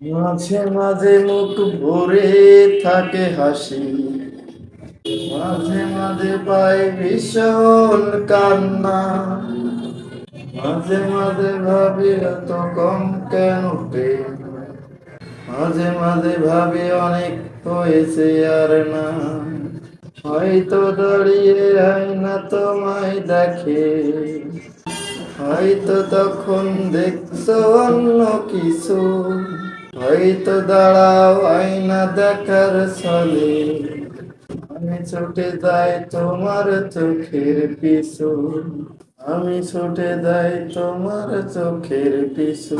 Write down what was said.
মাঝে মাঝে মুখ ভরে থাকে হাসি। মাঝে মাঝে পাই ভীষণ কান্না। মাঝে মাঝে ভাবি এত কম কেন মাঝে মাঝে ভাবি অনেক হয়েছে আর না। হয়তো দাঁড়িয়ে আয়না তোমায় দেখে। হয়তো তখন দেখছ অন্য কিছু। হয়তো দাঁড়াও, আয়না দেখার ছলে। আমি ছুটে যাই তোমার চোখের পিছু আমি ছুটে যাই তোমার চোখের পিছু